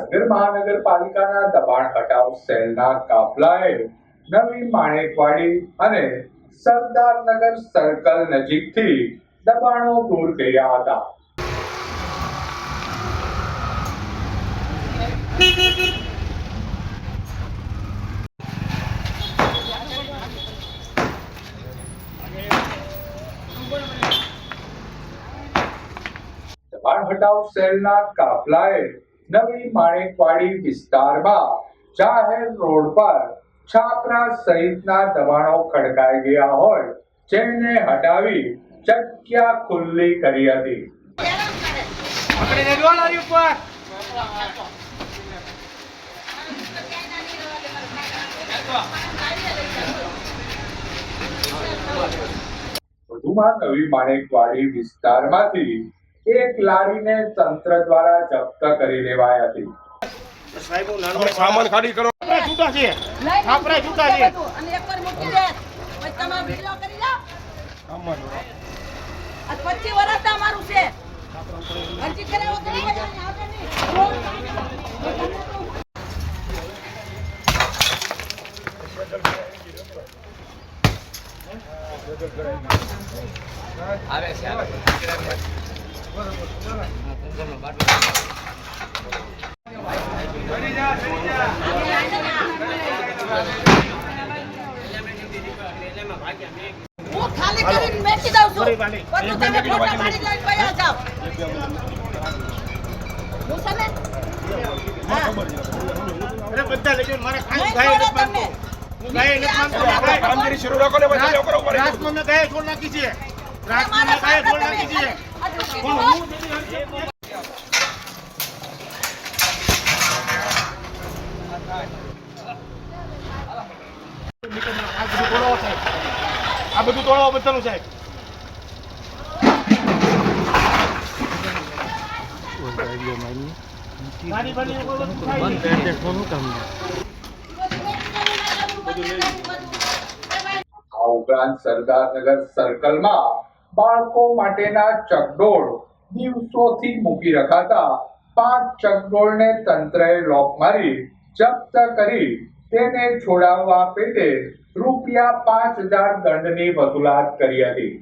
નગર મહાનગરપાલિકાના દબાણ હટાવ સેલના કાફલાએ નવી માણેકવાડી અને સરદારનગર સર્કલ નજીકથી દબાણો દૂર કર્યા હતા. દબાણ હટાવ સેલના કાફલાએ નવી માણેકવાડી વિસ્તારમાં જાહેર રોડ પર છાપરા સહિતના દબાણો ખડકાઈ ગયા હોય જેને હટાવી જગ્યા ખુલ્લી કરી હતી. વધુમાં નવી માણેકવાડી વિસ્તારમાંથી એક લારીને તંત્ર દ્વારા જપ્ત કરી લેવાય હતી. સામાન ખાલી કરો. છૂટા છીએ. આપણે છૂટા છીએ. અને એકવાર મૂકી દે. પછી તમે વીડિયો કરી લો. આ પચીસ વર્ષ અમારું છે. અરજી કર્યા વગર કોઈ અહીંયા આવે નહીં. હું ખાલી કરીને મેકી દઉં છું. ફરી તમે ફોટા પાડી લઈને વયા જાઓ. હું છે ને? હા. અરે બધા જઈને મારે ગાય છોડો નથી માનતો હું ગાય નથી માનતો કામગીરી શરૂ રાખો ને લોકો ઉપર મેં ગાય છોડ નાખી છે રાજમાં મેં ગાય છોડ નાખી છે આ બધું તોડવા બધાનું સાહેબ ઉપરાંત સરદારનગર સર્કલમાં બાળકો માટેના ચકડોળ દિવસોથી મૂકી રખાતા પાંચ ચકડોળને તંત્રએ લોક મારી જપ્ત કરી. તેને છોડાવવા પેટે રૂપિયા પાંચ હજાર દંડની વસૂલાત કરી હતી.